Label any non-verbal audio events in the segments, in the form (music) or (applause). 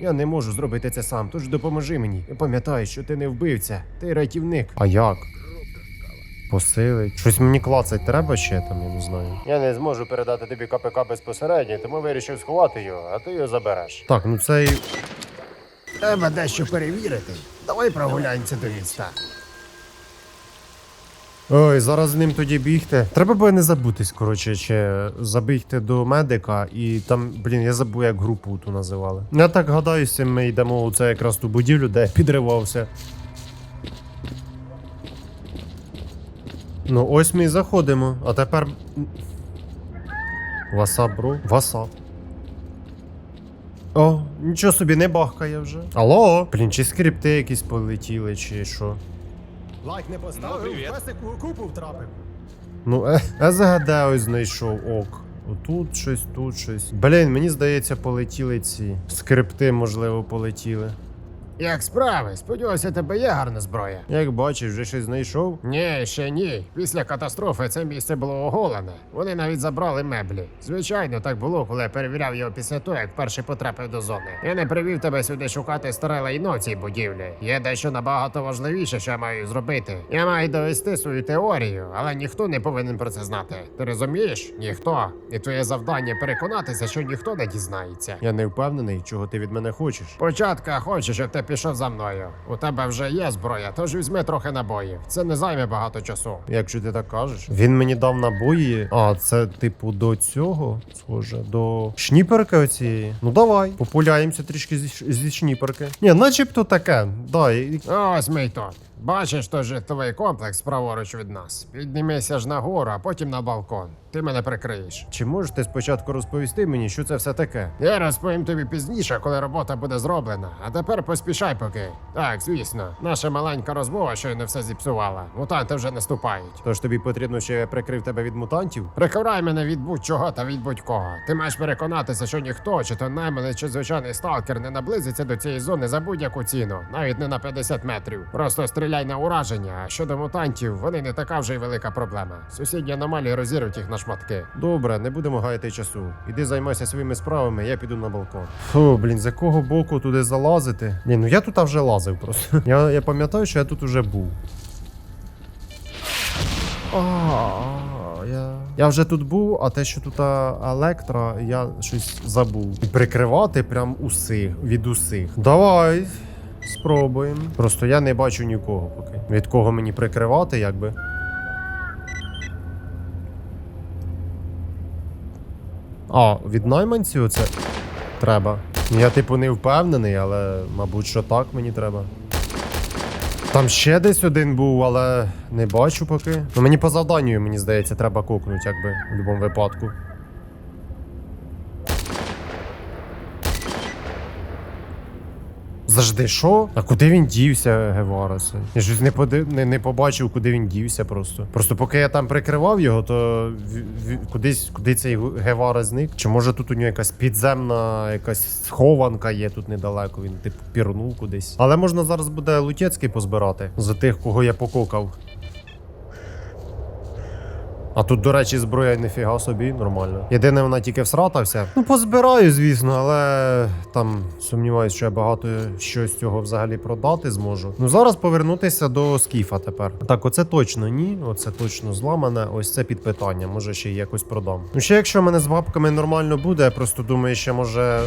Я не можу зробити це сам, тож допоможи мені. І пам'ятай, що ти не вбивця, ти рятівник. А як? Посилить. Щось мені клацать треба ще там, я не знаю. Я не зможу передати тобі КПК безпосередньо, тому вирішив сховати його, а ти його забереш. Так, ну цей. Треба дещо перевірити. Давай прогуляємося до міста. Ой, зараз з ним тоді бігти. Треба було не забутись, коротше, чи забігти до медика, і там, блін, я забув, як групу ту називали. Я так гадаю, з цим ми йдемо у це якраз ту будівлю, де я підривався. Ну, ось ми і заходимо, а тепер. Васап, бро. Васап. О, нічого собі не бахкає вже. Алло? Блін, чи скрипти якісь полетіли, чи що? Лайк не поставив, Ну, песик у купу втрапив. Ну, е, СГД ось знайшов ок. Отут щось, тут щось. Блін, мені здається, полетіли ці. Скрипти, можливо, полетіли. Як справи? Сподіваюся, тебе є гарна зброя. Як бачиш, вже щось знайшов. Ні, ще ні. Після катастрофи це місце було оголене. Вони навіть забрали меблі. Звичайно, так було, коли я перевіряв його після того, як перший потрапив до зони. Я не привів тебе сюди шукати старе лайно в цій будівлі. Є дещо набагато важливіше, що я маю зробити. Я маю довести свою теорію, але ніхто не повинен про це знати. Ти розумієш? Ніхто. І твоє завдання переконатися, що ніхто не дізнається. Я не впевнений, чого ти від мене хочеш. Спочатку хочу, щоб ти пішов за мною. У тебе вже є зброя, тож візьми трохи набоїв. Це не займе багато часу. Якщо ти так кажеш. Він мені дав набої. А, це типу до цього, схоже, до шніперки оцієї. Ну давай, популяємося трішки зі, зі шніперки. Ні, начебто таке. Да, і- Ось мій тут. Бачиш той житловий комплекс праворуч від нас. Піднімися ж нагору, а потім на балкон. Ти мене прикриєш. Чи можеш ти спочатку розповісти мені, що це все таке? Я розповім тобі пізніше, коли робота буде зроблена. А тепер поспішай поки. Так, звісно, наша маленька розмова щойно все зіпсувала. Мутанти вже наступають. Тож тобі потрібно, щоб я прикрив тебе від мутантів? Прикривай мене від будь-чого та від будь-кого. Ти маєш переконатися, що ніхто, чи то найманець, чи звичайний сталкер не наблизиться до цієї зони за будь-яку ціну, навіть не на 50 метрів. Просто стріляй на ураження. А щодо мутантів, вони не така вже й велика проблема. Сусідні аномалії розірвуть їх на шматки. Добре, не будемо гаяти часу. Іди займайся своїми справами, я піду на балкон. Фу, блін, з якого боку туди залазити? Ні, ну я тут вже лазив просто. (laughs) Я, я пам'ятаю, що я тут уже був. А, я... я вже тут був, а те, що тут електро, я щось забув. І прикривати прям усіх від усіх. Давай. Спробуємо. Просто я не бачу нікого поки. Від кого мені прикривати, якби. А, від найманців це треба. Я, типу, не впевнений, але, мабуть, що так мені треба. Там ще десь один був, але не бачу поки. Ну мені по завданню, мені здається, треба кукнути, якби в будь-якому випадку. Завжди що? А куди він дівся, Геварас? Я ж не, поди... не, не побачив, куди він дівся просто. Просто поки я там прикривав його, то в... в- кудись куди цей Гевара зник. Чи може тут у нього якась підземна, якась схованка є тут недалеко, він типу пірнув кудись. Але можна зараз буде Лутєцький позбирати за тих, кого я пококав. А тут, до речі, зброя ніфіга собі, нормально. Єдине, вона тільки всратався. Ну, позбираю, звісно, але там сумніваюся, що я багато що з цього взагалі продати зможу. Ну зараз повернутися до скіфа тепер. Так, оце точно ні. Оце точно зламане. Ось це під питання. Може ще й якось продам. Ну ще якщо в мене з бабками нормально буде, я просто думаю, ще може.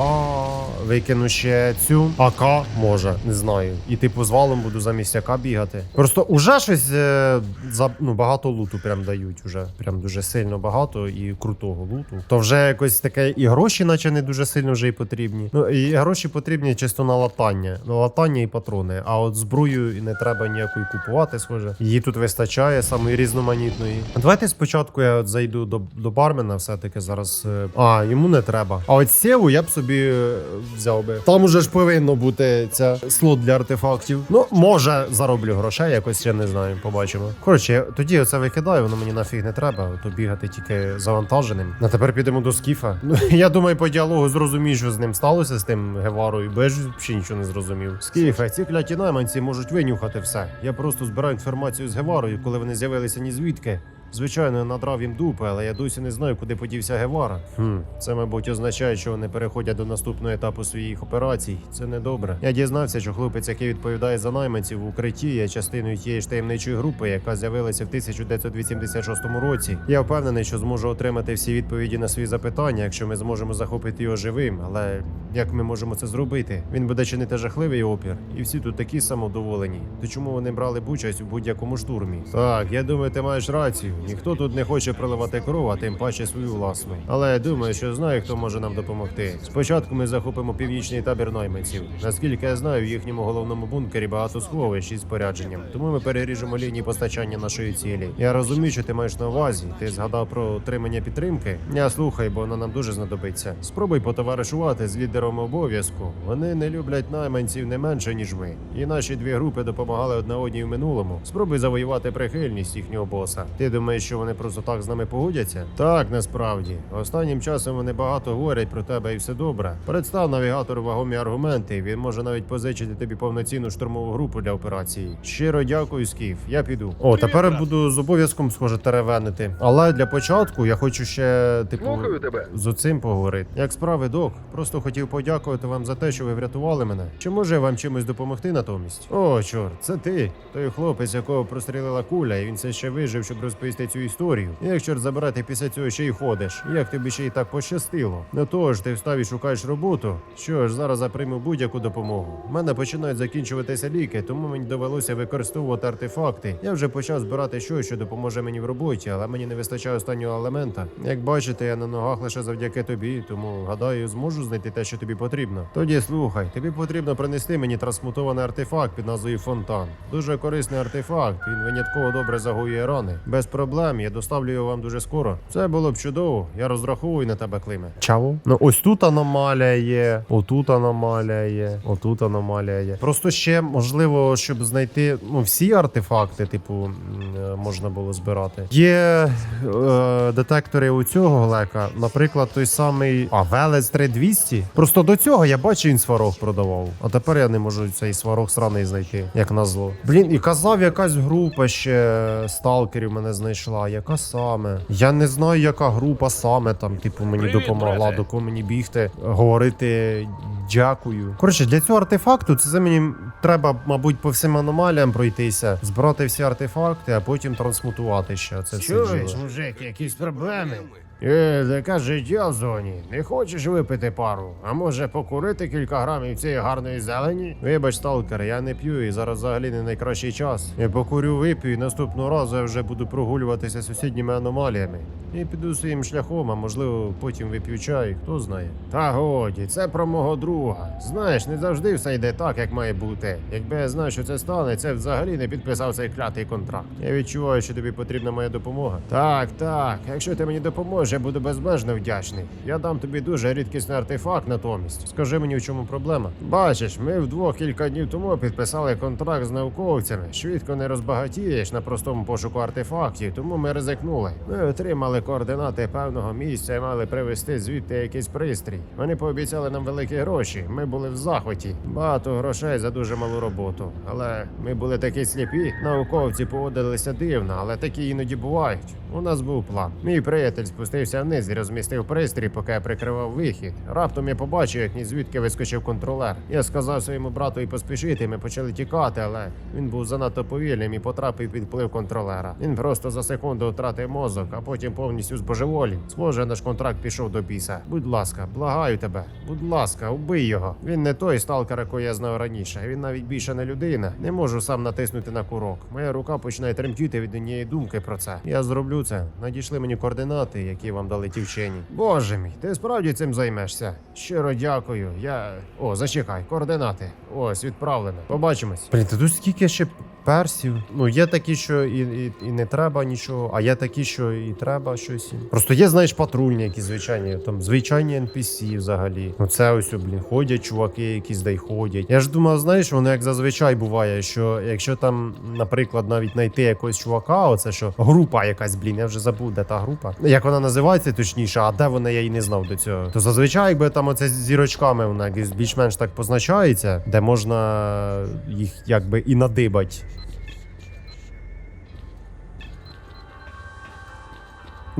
А, викину ще цю АК, може, не знаю. І типу з валом буду замість АК бігати. Просто уже щось е, за ну, багато луту прям дають. Уже прям дуже сильно багато і крутого луту. То вже якось таке і гроші, наче не дуже сильно вже й потрібні. Ну і гроші потрібні чисто на латання. На латання і патрони. А от зброю і не треба ніякої купувати, схоже. Її тут вистачає самої різноманітної. Давайте спочатку я от зайду до, до бармена, все-таки зараз. е, А, йому не треба. А от сєву я б собі е, взяв би. Там уже ж повинно бути ця слот для артефактів. Ну, може, зароблю грошей, якось я не знаю, побачимо. Коротше, тоді оце викидаю, воно мені нафіг не треба, то бігати тільки завантаженим. А тепер підемо до скіфа. (laughs) Ну, я думаю, по діалогу зрозумію, що з ним сталося з тим Геварою, бо я ж взагалі нічого не зрозумів. Скіфе, ці кляті найманці можуть винюхати все. Я просто збираю інформацію з Геварою, коли вони з'явилися ні звідки. Звичайно, я надрав їм дупи, але я досі не знаю, куди подівся Гевара. Хм, це, мабуть, означає, що вони переходять до наступного етапу своїх операцій. Це недобре. Я дізнався, що хлопець, який відповідає за найманців в укритті, є частиною тієї ж таємничої групи, яка з'явилася в 1986 році. Я впевнений, що зможу отримати всі відповіді на свої запитання, якщо ми зможемо захопити його живим. Але як ми можемо це зробити? Він буде чинити жахливий опір, і всі тут такі самодоволені. То чому вони брали б участь у будь-якому штурмі? Так, я думаю, ти маєш рацію. Ніхто тут не хоче проливати кров, а тим паче свою власну. Але я думаю, що знаю, хто може нам допомогти. Спочатку ми захопимо північний табір найманців. Наскільки я знаю, в їхньому головному бункері багато сховищ із спорядженням, тому ми переріжемо лінії постачання нашої цілі. Я розумію, що ти маєш на увазі. Ти згадав про отримання підтримки. Я слухай, бо вона нам дуже знадобиться. Спробуй потоваришувати з лідером обов'язку. Вони не люблять найманців не менше ніж ми. І наші дві групи допомагали одна одній в минулому. Спробуй завоювати прихильність їхнього боса. Ти думаєш, що вони просто так з нами погодяться? Так, насправді. Останнім часом вони багато говорять про тебе і все добре. Представ навігатору вагомі аргументи. Він може навіть позичити тобі повноцінну штурмову групу для операції. Щиро дякую, Скіф. Я піду. О, тепер буду з обов'язком схоже теревенити. Але для початку я хочу ще типу Слухаю тебе. з оцим поговорити. Як справи, док? Просто хотів подякувати вам за те, що ви врятували мене. Чи може я вам чимось допомогти натомість? О, чорт, це ти. Той хлопець, якого прострілила куля, і він все ще вижив, щоб розповісти цю історію. Як чорт забирати після цього ще й ходиш? Як тобі ще й так пощастило? Ну тож, ти встав і шукаєш роботу. Що ж, зараз я прийму будь-яку допомогу. У мене починають закінчуватися ліки, тому мені довелося використовувати артефакти. Я вже почав збирати щось, що допоможе мені в роботі, але мені не вистачає останнього елемента. Як бачите, я на ногах лише завдяки тобі, тому гадаю, зможу знайти те, що тобі потрібно. Тоді слухай, тобі потрібно принести мені трансмутований артефакт під назвою Фонтан. Дуже корисний артефакт. Він винятково добре загоює рани. Без проблем. Я доставлю його вам дуже скоро. Це було б чудово. Я розраховую на тебе, Климе. Чаво? Ну ось тут аномалія є, отут аномалія є, отут аномалія є. Просто ще можливо, щоб знайти ну всі артефакти, типу, е, можна було збирати. Є е, детектори у цього глека, наприклад, той самий а Велес 3200. Просто до цього я бачив, він сварог продавав. А тепер я не можу цей сварог сраний знайти, як назло. Блін, і казав, якась група ще сталкерів мене знайшла. Яка саме? Я не знаю, яка група саме там, типу, мені Привіт, допомогла, брате. до кого мені бігти, говорити дякую. Коротше, для цього артефакту це мені треба, мабуть, по всім аномаліям пройтися, збирати всі артефакти, а потім трансмутувати ще. Це все Чуєш, мужик, якісь проблеми? Е, таке життя в зоні. Не хочеш випити пару? А може покурити кілька грамів цієї гарної зелені? Вибач, сталкер, я не п'ю і зараз взагалі не найкращий час. Я покурю вип'ю і наступного разу я вже буду прогулюватися сусідніми аномаліями. І піду своїм шляхом, а можливо потім вип'ю чай, хто знає. Та годі, це про мого друга. Знаєш, не завжди все йде так, як має бути. Якби я знав, що це я б взагалі не підписав цей клятий контракт. Я відчуваю, що тобі потрібна моя допомога. Так, так. Якщо ти мені допоможеш, я буду безмежно вдячний. Я дам тобі дуже рідкісний артефакт натомість. Скажи мені, в чому проблема? Бачиш, ми вдвох кілька днів тому підписали контракт з науковцями. Швидко не розбагатієш на простому пошуку артефактів, тому ми ризикнули. Ми отримали координати певного місця і мали привезти звідти якийсь пристрій. Вони пообіцяли нам великі гроші. Ми були в захваті. Багато грошей за дуже малу роботу. Але ми були такі сліпі. Науковці поводилися дивно, але такі іноді бувають. У нас був план. Мій приятель спустився вниз і розмістив пристрій, поки я прикривав вихід. Раптом я побачив, як ні звідки вискочив контролер. Я сказав своєму брату і поспішити. Ми почали тікати, але він був занадто повільним і потрапив під вплив контролера. Він просто за секунду втратив мозок, а потім повністю збожеволів. Схоже, наш контракт пішов до біса. Будь ласка, благаю тебе. Будь ласка, убий його. Він не той сталкер, якого я знав раніше. Він навіть більше не людина. Не можу сам натиснути на курок. Моя рука починає тремтіти від однієї думки про це. Я зроблю це. Надійшли мені координати, які вам дали ті вчені. Боже мій, ти справді цим займешся? Щиро дякую. Я. О, зачекай, координати. Ось, відправлено. Побачимось. Блін, та тут скільки ще персів. Ну, є такі, що і, і, і не треба нічого, а є такі, що і треба щось. Просто є, знаєш, патрульні, які звичайні, там звичайні NPC взагалі. Ну це ось, блін, ходять чуваки, якісь й ходять. Я ж думав, знаєш, воно як зазвичай буває, що якщо там, наприклад, навіть знайти якогось чувака, оце що група якась, блін, я вже забув, де та група. Як вона називається, точніше, а де вона, я і не знав до цього. То зазвичай, якби там оце зірочками вона якось більш-менш так позначається, де можна їх якби і надибать.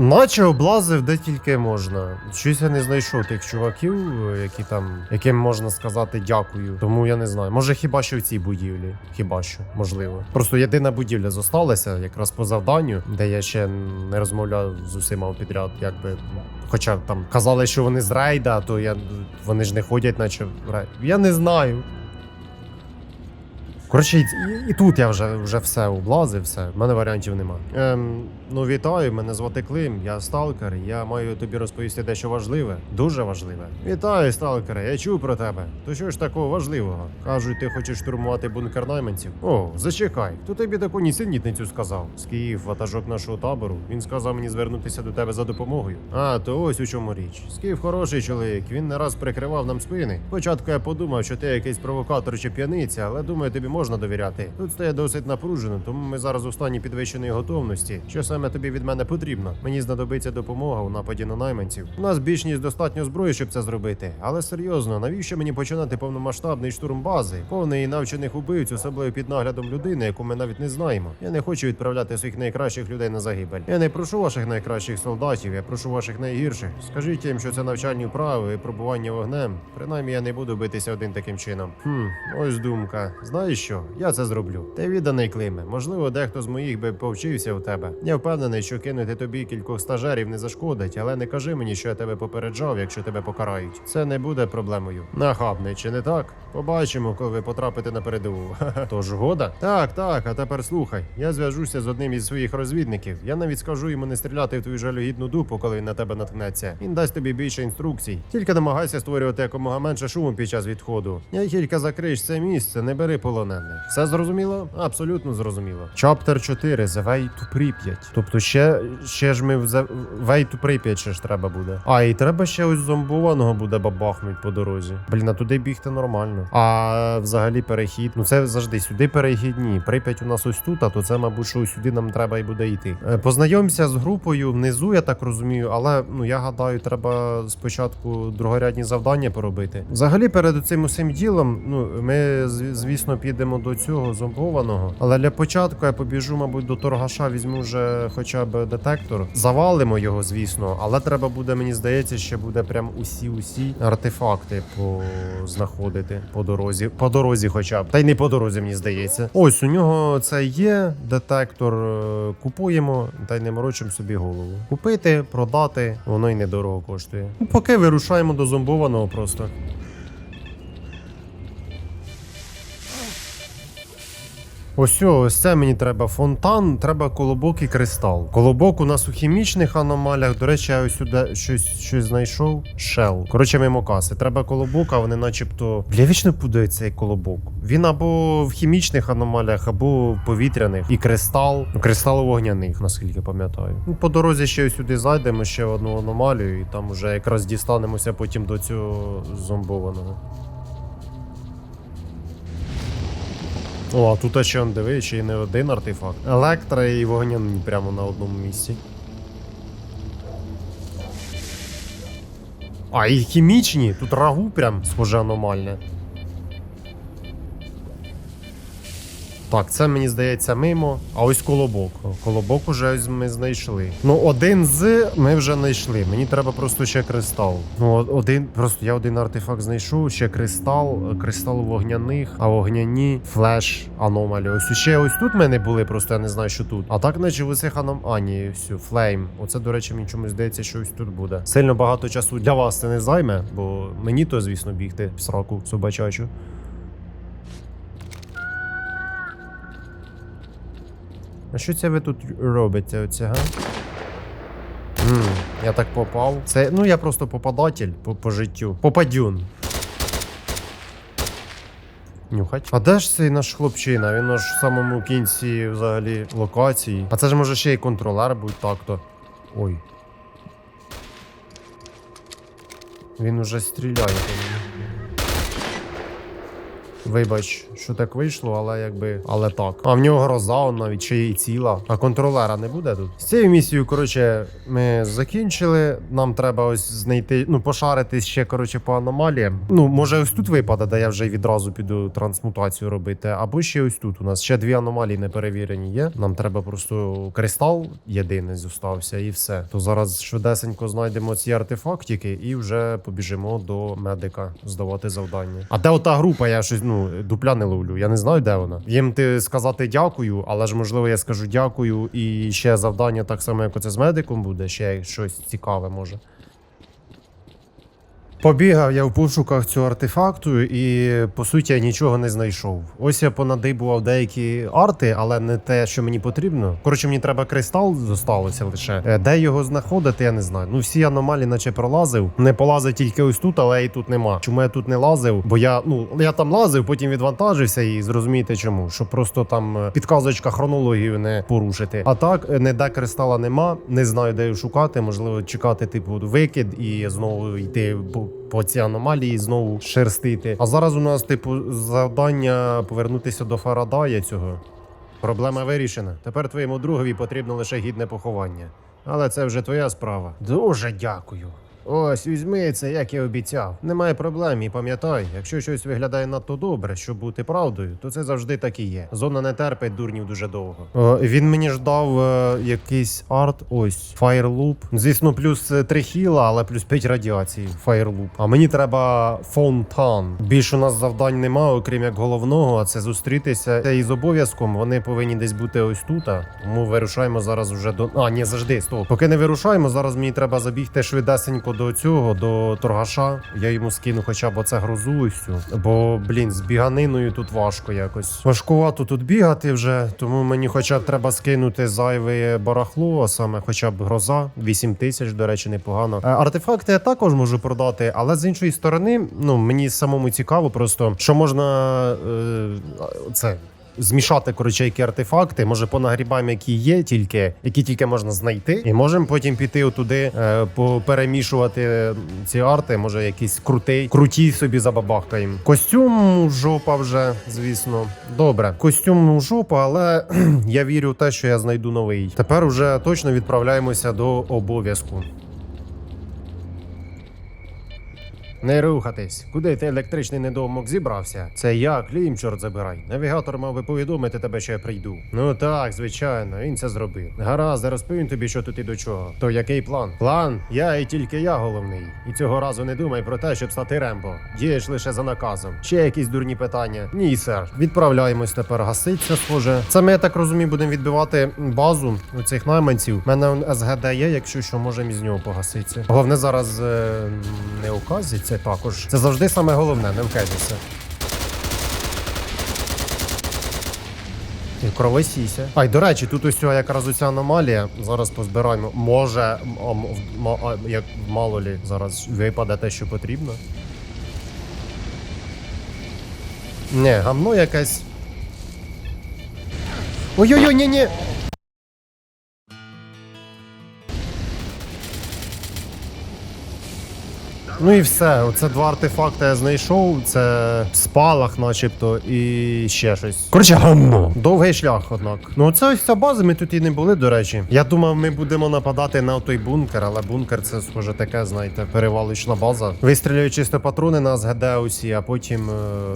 Наче облазив де тільки можна. Щось я не знайшов тих чуваків, які там, яким можна сказати дякую. Тому я не знаю. Може, хіба що в цій будівлі? Хіба що, можливо. Просто єдина будівля зосталася, якраз по завданню, де я ще не розмовляв з усіма підряд, якби. Хоча там казали, що вони з рейда, то я вони ж не ходять, наче в рейд. Я не знаю. Коротше, і, і тут я вже, вже все облазив, все. В мене варіантів нема. Ем, ну вітаю, мене звати Клим, я сталкер. Я маю тобі розповісти дещо важливе, дуже важливе. Вітаю, сталкере, я чув про тебе. То що ж такого важливого? Кажуть, ти хочеш штурмувати бункер найманців? О, зачекай, хто тобі таку нісенітницю сказав? З Київ, ватажок нашого табору. Він сказав мені звернутися до тебе за допомогою. А, то ось у чому річ. Скіф хороший чоловік, він не раз прикривав нам спини. Спочатку я подумав, що ти якийсь провокатор чи п'яниця, але думаю, тобі можна довіряти. Тут стає досить напружено, тому ми зараз у стані підвищеної готовності. Що саме тобі від мене потрібно? Мені знадобиться допомога у нападі на найманців. У нас більш ніж достатньо зброї, щоб це зробити. Але серйозно, навіщо мені починати повномасштабний штурм бази, повний навчених убивць, особливо під наглядом людини, яку ми навіть не знаємо. Я не хочу відправляти своїх найкращих людей на загибель. Я не прошу ваших найкращих солдатів, я прошу ваших найгірших. Скажіть їм, що це навчальні вправи, випробування вогнем. Принаймні я не буду битися один таким чином. Хм, ось думка. Знаєш що? Я це зроблю. Ти відданий Климе. Можливо, дехто з моїх би повчився у тебе. Я впевнений, що кинути тобі кількох стажерів не зашкодить, але не кажи мені, що я тебе попереджав, якщо тебе покарають. Це не буде проблемою. Нахабний, чи не так? Побачимо, коли ви потрапите на передову. Тож года? Так, так. А тепер слухай. Я зв'яжуся з одним із своїх розвідників. Я навіть скажу йому не стріляти в твою жалюгідну дупу, коли він на тебе наткнеться. Він дасть тобі більше інструкцій. Тільки намагайся створювати якомога менше шуму під час відходу. Як тільки закриєш це місце, не бери полонених. Все зрозуміло? Абсолютно зрозуміло. Чаптер 4 The Way to Pripyat. Тобто ще, ще ж ми в The Way to Pripyat ще ж треба буде. А, і треба ще ось зомбованого буде бабахнуть по дорозі. Блін, а туди бігти нормально. А взагалі перехід. Ну це завжди сюди перехід ні. Прип'ять у нас ось тут, а то це, мабуть, що сюди нам треба і буде йти. Е, Познайомся з групою внизу, я так розумію, але ну я гадаю, треба спочатку другорядні завдання поробити. Взагалі, перед цим усім ділом, ну ми звісно підемо до цього зомбованого. Але для початку я побіжу, мабуть, до торгаша, візьму вже хоча б детектор. Завалимо його, звісно, але треба буде, мені здається, ще буде прям усі-усі артефакти познаходити по дорозі. По дорозі, хоча б. Та й не по дорозі, мені здається. Ось у нього це є детектор. е, Купуємо та й не морочимо собі голову. Купити, продати, воно й недорого коштує. Ну, поки вирушаємо до зомбованого просто. Ось ось це мені треба фонтан, треба колобок і кристал. Колобок у нас у хімічних аномаліях. До речі, я ось сюди щось, щось знайшов. Шел. Коротше, мимо каси. Треба колобок, а вони начебто. Бля, вічно пудає цей колобок. Він або в хімічних аномаліях, або в повітряних. І кристал. Кристал вогняних, наскільки пам'ятаю. Ну, по дорозі ще сюди зайдемо, ще в одну аномалію, і там уже якраз дістанемося потім до цього зомбованого. О, а тут ще он диви, ще й не один артефакт. Електро і вогняні прямо на одному місці. А, і хімічні, тут рагу прям схоже аномальне. Так, це мені здається мимо. А ось колобок. Колобок уже ось ми знайшли. Ну, один з ми вже знайшли. Мені треба просто ще кристал. Ну, один, просто я один артефакт знайшов, ще кристал, кристал вогняних, а вогняні флеш аномалі. Ось ще ось тут мене були, просто я не знаю, що тут. А так, наче в усіх аном... А, ні, все, флейм. Оце, до речі, мені чомусь здається, що ось тут буде. Сильно багато часу для вас це не займе, бо мені то, звісно, бігти в сраку собачачу. А що це ви тут робите, оце, га? М, я так попав. Це, ну я просто попадатель по, по життю. Попадюн. Нюхать. А де ж цей наш хлопчина? Він аж в самому кінці взагалі локації. А це ж може ще й контролер будь так-то. Ой. Він уже стріляє по мені. Вибач, що так вийшло, але якби. Але так. А в нього гроза навіть ще й ціла. А контролера не буде тут. З цією місією, коротше, ми закінчили. Нам треба ось знайти, ну, пошаритись ще, коротше, по аномаліям. Ну, може, ось тут випаде, де я вже відразу піду трансмутацію робити. Або ще ось тут. У нас ще дві аномалії не перевірені є. Нам треба просто кристал єдиний зостався, і все. То зараз швидесенько знайдемо ці артефактики і вже побіжимо до медика здавати завдання. А де ота група? Я щось ну дупля не ловлю. Я не знаю, де вона. Їм ти сказати дякую, але ж можливо я скажу дякую, і ще завдання так само, як оце з медиком буде, ще щось цікаве може. Побігав я в пошуках цього артефакту, і по суті я нічого не знайшов. Ось я понадибував деякі арти, але не те, що мені потрібно. Коротше, мені треба кристал зосталося лише. Е, Де його знаходити, я не знаю. Ну всі аномалії, наче пролазив. Не полазив тільки ось тут, але і тут нема. Чому я тут не лазив? Бо я ну я там лазив, потім відвантажився і зрозумієте чому. Щоб просто там е, підказочка хронологію не порушити. А так, е, не де кристала нема, не знаю, де його шукати. Можливо, чекати, типу, викид і знову йти по, по цій аномалії, знову шерстити. А зараз у нас, типу, завдання повернутися до Фарадая цього. Проблема вирішена. Тепер твоєму другові потрібно лише гідне поховання. Але це вже твоя справа. Дуже дякую. Ось візьми це, як і обіцяв. Немає проблем, і пам'ятай, якщо щось виглядає надто добре, щоб бути правдою, то це завжди так і є. Зона не терпить дурнів дуже довго. він мені ж дав е, якийсь арт. Ось Firelоop. Звісно, плюс 3 хіла, але плюс 5 радіацій. Firelоop. А мені треба фонтан. Більше у нас завдань нема, окрім як головного, а це зустрітися. Це із обов'язком. Вони повинні десь бути ось тут. Тому вирушаємо зараз вже до. А, ні, завжди, стоп. Поки не вирушаємо, зараз мені треба забігти швидесенько до цього, до торгаша. Я йому скину хоча б оце грозу і всю. Бо, блін, з біганиною тут важко якось. Важкувато тут бігати вже, тому мені хоча б треба скинути зайве барахло, а саме хоча б гроза. 8 тисяч, до речі, непогано. Е, Артефакти я також можу продати, але з іншої сторони, ну мені самому цікаво, просто що можна е, це. Змішати коротше, які артефакти, може понагрібаємо, які є, тільки які тільки можна знайти, і можемо потім піти отуди, е, поперемішувати ці арти. Може, якийсь крутий, круті собі забабахкаємо. Костюм жопа вже, звісно. Добре, костюм жопа, але (clears throat) я вірю в те, що я знайду новий. Тепер уже точно відправляємося до обов'язку. Не рухатись. Куди ти електричний недоумок зібрався? Це я, Клім, чорт забирай. Навігатор мав би повідомити тебе, що я прийду. Ну так, звичайно, він це зробив. Гаразд, розповім тобі, що тут і до чого. То який план? План? Я і тільки я головний. І цього разу не думай про те, щоб стати Рембо. Дієш лише за наказом. Ще якісь дурні питання? Ні, сер. Відправляємось тепер гаситься, схоже. Ми, я так розумію, будемо відбивати базу у цих найманців. Мене СГД є, якщо що, можемо із нього погаситися. Головне зараз е, не указі, це також. Це завжди саме головне, не вказіться. І кровосіся. А й до речі, тут ось якраз оця аномалія. Зараз позбираємо. Може, як мало лі, зараз випаде те, що потрібно. Не, гамно якесь. Ой-ой-ой, ні-ні! Ну і все. Оце два артефакти я знайшов. Це спалах, начебто, і ще щось. Коротше, гамно. Довгий шлях, однак. Ну, оце ось ця база, ми тут і не були, до речі. Я думав, ми будемо нападати на той бункер, але бункер це схоже таке, знаєте, перевалочна база. Вистрілюю чисто патрони на СГД усі, а потім е,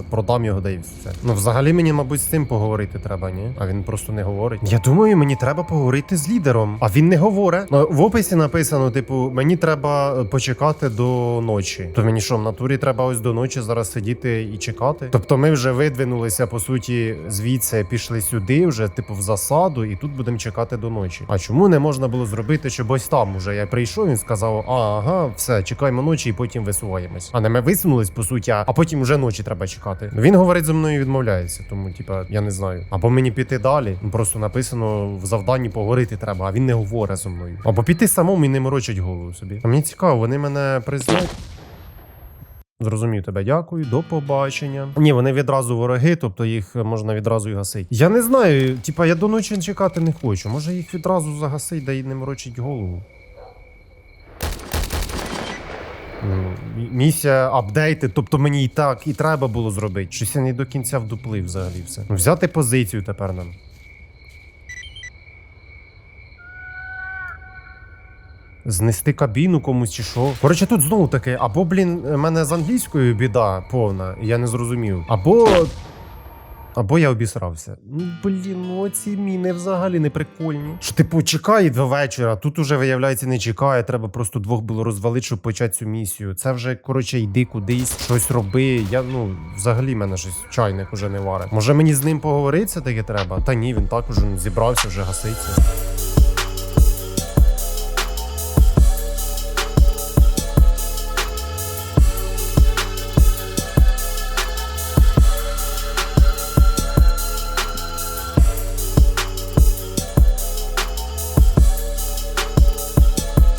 продам його да і все. Ну, взагалі мені, мабуть, з цим поговорити треба, ні? А він просто не говорить. Я думаю, мені треба поговорити з лідером. А він не говорить. Ну, в описі написано: типу, мені треба е, почекати до ночі. То мені що, в натурі треба ось до ночі зараз сидіти і чекати? Тобто ми вже видвинулися, по суті, звідси пішли сюди, вже типу в засаду, і тут будемо чекати до ночі. А чому не можна було зробити, щоб ось там уже я прийшов, він сказав: ага, все, чекаємо ночі і потім висуваємось. А не ми висунулись, по суті, а потім вже ночі треба чекати. Ну, Він говорить зі мною відмовляється, тому, типа, я не знаю. Або мені піти далі. Ну, Просто написано в завданні поговорити треба, а він не говорить зі мною. Або піти самому і не морочить голову собі. А мені цікаво, вони мене признають. Зрозумів тебе, дякую, до побачення. Ні, вони відразу вороги, тобто їх можна відразу і гасити. Я не знаю, типа я до ночі чекати не хочу. Може їх відразу загасить, да й не морочить голову. Ну, місія апдейти, тобто мені і так і треба було зробити. Щось я не до кінця вдуплив взагалі все. Взяти позицію тепер нам. Знести кабіну комусь чи що. Коротше, тут знову таки, або, блін, в мене з англійською біда повна, я не зрозумів. Або. Або я обісрався. Ну, блін, ну ці міни взагалі не прикольні. Що типу чекає до вечора, тут уже виявляється не чекає. Треба просто двох було розвалити, щоб почати цю місію. Це вже коротше йди кудись, щось роби. Я ну взагалі мене щось чайник уже не варить. Може мені з ним поговорити таки треба? Та ні, він так уже ну, зібрався, вже гаситься.